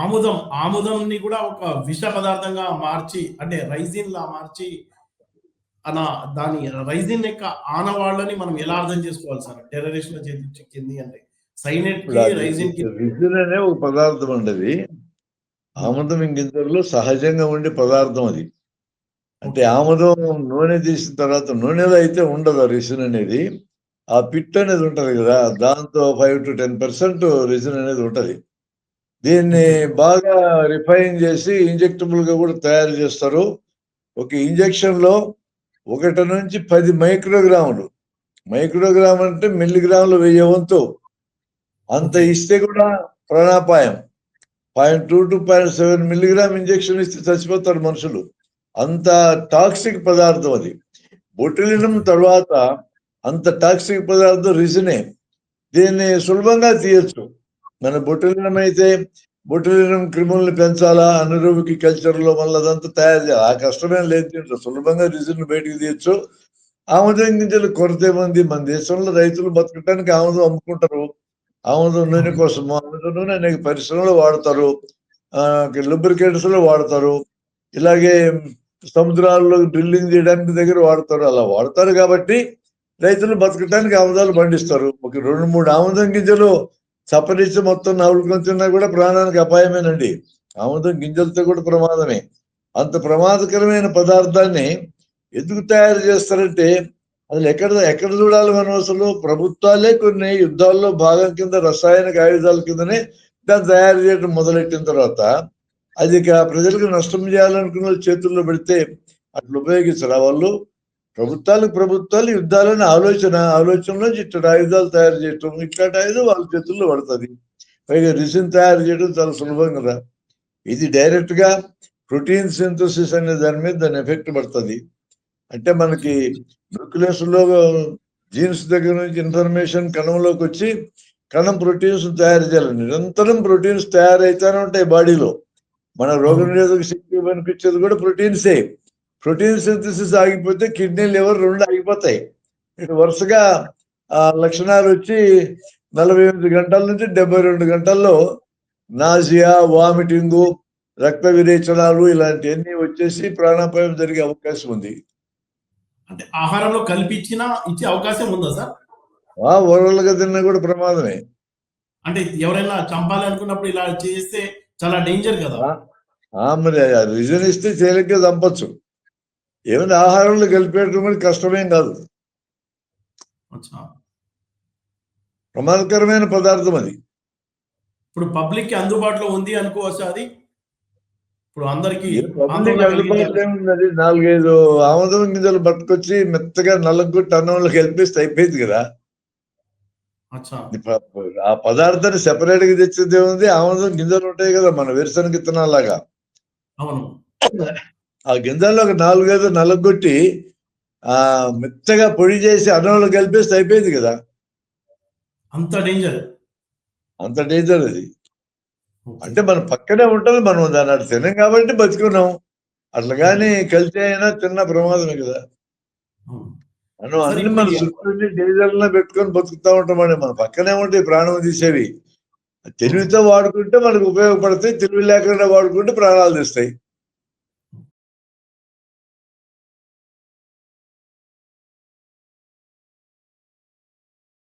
ఆముదం ఆముదంని కూడా ఒక విష పదార్థంగా మార్చి అంటే రైజిన్ లా మార్చి అన దాని రైజిన్ యొక్క ఆనవాళ్ళని మనం ఎలా అర్థం చేసుకోవాలి సార్? టెర్రరిస్ట్ చిక్కింది అంటే సైనెట్ రైజిన్ అనే ఒక పదార్థం ఉండదు ఆముదం గింజల్లో సహజంగా ఉండే పదార్థం అది. అంటే ఆముదం నూనె తీసిన తర్వాత నూనెలో అయితే ఉండదు ఆ రిజిన్ అనేది. ఆ పిట్ అనేది ఉంటది కదా దాంతో ఫైవ్ టు టెన్ పర్సెంట్ రిజిన్ అనేది ఉంటది. దీన్ని బాగా రిఫైన్ చేసి ఇంజెక్టబుల్గా కూడా తయారు చేస్తారు. ఒక ఇంజెక్షన్లో ఒకటి నుంచి పది మైక్రోగ్రాములు. మైక్రోగ్రామ్ అంటే మిల్లీగ్రాములు వెయ్యి వంతు. అంత ఇస్తే కూడా ప్రాణాపాయం. Point two to point seven milligram injection ఇస్తే చచ్చిపోతారు మనుషులు. అంత టాక్సిక్ పదార్థం అది. బొటిలినం తర్వాత అంత టాక్సిక్ పదార్థం రిజనే. దీన్ని సులభంగా తీయచ్చు. మన బొట్టిలినం అయితే బొట్టిలినం క్రిముల్ని పెంచాలా? అనురూపికి కల్చర్లో మళ్ళీ అదంతా తయారు చేయాలి. ఆ కష్టమేం లేదు దీంట్లో. సులభంగా రిజిన్ బయటికి తీయచ్చు. ఆముదం గింజలు కొరత ఏముంది మన దేశంలో రైతులు బతకడానికి ఆముదం అమ్ముకుంటారు. ఆముదం నూనె కోసం ఆముదం నూనె అనేక పరిశ్రమలు వాడతారు. లుబ్రికేటర్స్లో వాడతారు. ఇలాగే సముద్రాల్లో డ్రిల్లింగ్ చేయడానికి దగ్గర వాడతారు. అలా వాడతారు కాబట్టి రైతులు బతకడానికి ఆముదాలు పండిస్తారు. ఒక రెండు మూడు ఆముదం గింజలు చప్పరించి మొత్తం నవ్వులుకొని కూడా ప్రాణానికి అపాయమేనండి. ఆముదం గింజలతో కూడా ప్రమాదమే. అంత ప్రమాదకరమైన పదార్థాన్ని ఎందుకు తయారు చేస్తారంటే అసలు ఎక్కడ ఎక్కడ చూడాలి మన అసలు? ప్రభుత్వాలే కొన్ని యుద్ధాల్లో భాగం కింద రసాయనిక ఆయుధాల కిందనే దాన్ని తయారు చేయడం మొదలెట్టిన తర్వాత అది ప్రజలకు నష్టం చేయాలనుకున్న చేతుల్లో పెడితే అట్లా ఉపయోగించరా వాళ్ళు? ప్రభుత్వాలు ప్రభుత్వాలు యుద్ధాలని ఆలోచన ఆలోచనలో ఇట్లా ఆయుధాలు తయారు చేయటం ఇట్లాంటి ఆయుధం వాళ్ళ చేతుల్లో పడుతుంది. పైగా రిసిన్ తయారు చేయడం చాలా సులభం కదా. ఇది డైరెక్ట్గా ప్రోటీన్ సింథసిస్ అనే దాని మీద దాని ఎఫెక్ట్ పడుతుంది. అంటే మనకి న్యూక్లియస్లో జీన్స్ దగ్గర నుంచి ఇన్ఫర్మేషన్ కణంలోకి వచ్చి కణం ప్రోటీన్స్ తయారు చేయాలి నిరంతరం ప్రోటీన్స్ తయారైతేనే ఉంటాయి బాడీలో మన రోగ నిరోధక శక్తి పనిపించేది కూడా ప్రోటీన్సే ప్రోటీన్ సింథసిస్ ఆగిపోతే కిడ్నీ లివర్ రెండు ఆగిపోతాయి. వరుసగా ఆ లక్షణాలు వచ్చి నలభై ఎనిమిది గంటల నుంచి డెబ్బై రెండు గంటల్లో నాజియా వామిటింగు రక్త విరేచనాలు ఇలాంటివన్నీ వచ్చేసి ప్రాణాపాయం జరిగే అవకాశం ఉంది. అంటే ఆహారంలో కల్పించిన ఇచ్చే అవకాశం ఉందా సార్? ఓరల్గా తిన్నా కూడా ప్రమాదమే. అంటే ఎవరైనా చంపాలి అనుకున్నప్పుడు ఇలా చేస్తే చాలా డేంజర్ కదా? ఆ మరి రీజన్ ఇస్తే తేలిగ్గా చంపచ్చు. ఏమైనా ఆహారంలో కూడా కష్టమేం కాదు. ప్రమాదకరమైన పదార్థం అది. ఇప్పుడు పబ్లిక్కి అందుబాటులో ఉంది అనుకోవచ్చు అది ఇప్పుడు అందరికి ఏముంది నాలుగైదు ఆముదం గింజలు పట్టుకొచ్చి మెత్తగా నల్లగొట్టి అన్నంలో కలిపేస్తే అయిపోయింది కదా. ఆ పదార్థాన్ని సెపరేట్గా తెచ్చేది ఏముంది? ఆముదం గింజలు ఉంటాయి కదా మన వేరుశనగ విత్తనాలాగా అవును. ఆ గింజల్లో ఒక నాలుగైదు నల్లగొట్టి ఆ మెత్తగా పొడి చేసి అన్నంలో కలిపేస్తే అయిపోయింది కదా. అంత డేంజర్. అంత డేంజర్ అది. అంటే మన పక్కనే ఉంటుంది మనం దాన్ని అటు తినం కాబట్టి బతుకున్నాం. అట్లా కానీ కలిసి అయినా తిన్న ప్రమాదమే కదా. మనం అన్ని మన ఈ- చుట్టూ డీజర్లో పెట్టుకొని బతుకుతా ఉంటామండి మన పక్కనే ఉంటాయి ప్రాణం తీసేవి. తెలివితో వాడుకుంటే మనకు ఉపయోగపడతాయి తెలివి లేకుండా వాడుకుంటే ప్రాణాలు తీస్తాయి.